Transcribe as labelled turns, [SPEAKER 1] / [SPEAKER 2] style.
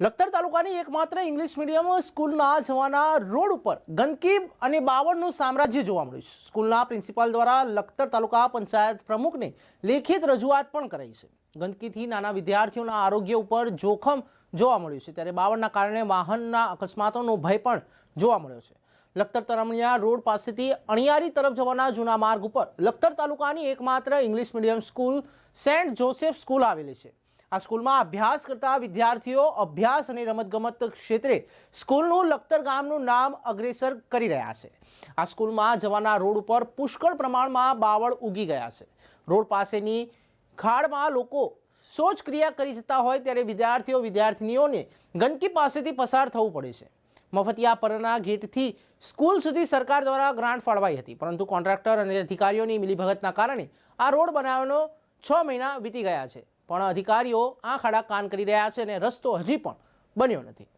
[SPEAKER 1] લખતર તાલુકાની એકમાત્ર English medium સ્કૂલના જવાના રોડ ઉપર ગંદકી અને બાવળનું સામ્રાજ્ય જોવા મળ્યું છે. સ્કૂલના પ્રિન્સિપાલ દ્વારા લખતર તાલુકા પંચાયત પ્રમુખને લેખિત રજૂઆત પણ કરાઈ છે. ગંદકીથી નાના વિદ્યાર્થીઓના આરોગ્ય ઉપર જોખમ જોવા મળ્યું છે. ત્યારે બાવળના કારણે વાહનના અકસ્માતોનો ભય પણ જોવા મળ્યો છે. લખતર તરમણિયા રોડ પાસેથી અણિયારી તરફ જવાના જૂના માર્ગ ઉપર લખતર તાલુકાની એકમાત્ર English medium school saint Joseph school આવેલી છે. આ સ્કૂલમાં અભ્યાસ કરતા વિદ્યાર્થીઓ અભ્યાસ અને રમતગમત ક્ષેત્રે સ્કૂલનું લખતર ગામનું નામ અગ્રેસર કરી રહ્યા છે. આ સ્કૂલમાં જવાના રોડ ઉપર પુષ્કળ પ્રમાણમાં બાવળ ઉગી ગયા છે. રોડ પાસેની ખાડમાં લોકો શૌચક્રિયા કરી જતા હોય ત્યારે વિદ્યાર્થીઓ વિદ્યાર્થિનીઓને ગંદકી પાસેથી પસાર થવું પડે છે. મફતિયા પરના ગેટથી સ્કૂલ સુધી સરકાર દ્વારા ગ્રાન્ટ ફાળવાઈ હતી, પરંતુ કોન્ટ્રાક્ટર અને અધિકારીઓની મિલીભગતના કારણે આ રોડ બનાવવાનો છ મહિના વીતી ગયા છે. પણ અધિકારીઓ આંખ આડા કાન કરી રહ્યા છે અને રસ્તો હજી પણ બન્યો નથી.